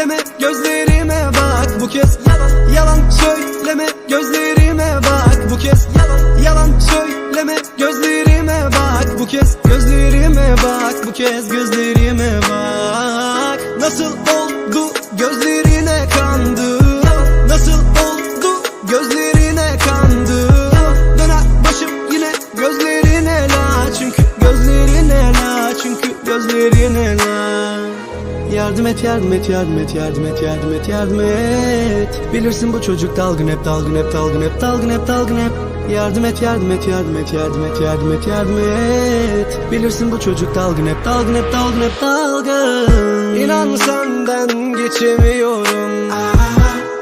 Söyleme gözlerime bak bu kez. Yalan yalan söyleme gözlerime bak kez Yalan yalan söyleme gözlerime bak bu kez Gözlerime bak bu kez gözlerime bak Yardım et yardım et yardım et yardım et yardım et yardım et Bilirsin bu çocuk dalgın hep dalgın hep dalgın hep dalgın hep dalgın hep Yardım et yardım et yardım et yardım et yardım et yardım et Bilirsin bu çocuk dalgın hep dalgın hep dalgın hep dalgın İnan senden geçemiyorum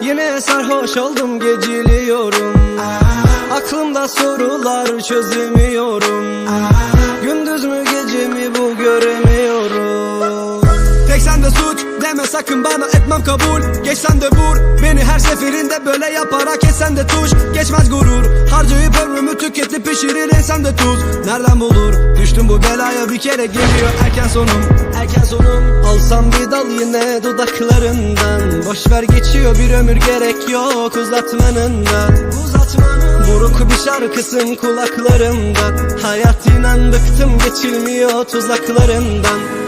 Yine sarhoş oldum geciliyorum Aklımda sorular çözemiyorum Gündüz mü gece mi bu göremiyorum deme sakın bana etmem kabul. Geç sen de vur. Beni her seferinde böyle yaparak etsen de tuş. Geçmez gurur. Harcayıp ömrümü tüketip pişirir insan de tuz. Nereden bulur? Düştüm bu belaya bir kere geliyor erken sonum. Erken sonum. Alsam bir dal yine dudaklarından. Boş ver geçiyor bir ömür gerek yok uzatmanından. Uzatmanın. Buruk bir şarkısın kulaklarımda Hayat inan bıktım geçilmiyor tuzaklarından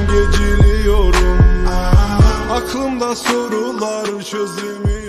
geciliyorum. Aklımda sorular çözemiyorum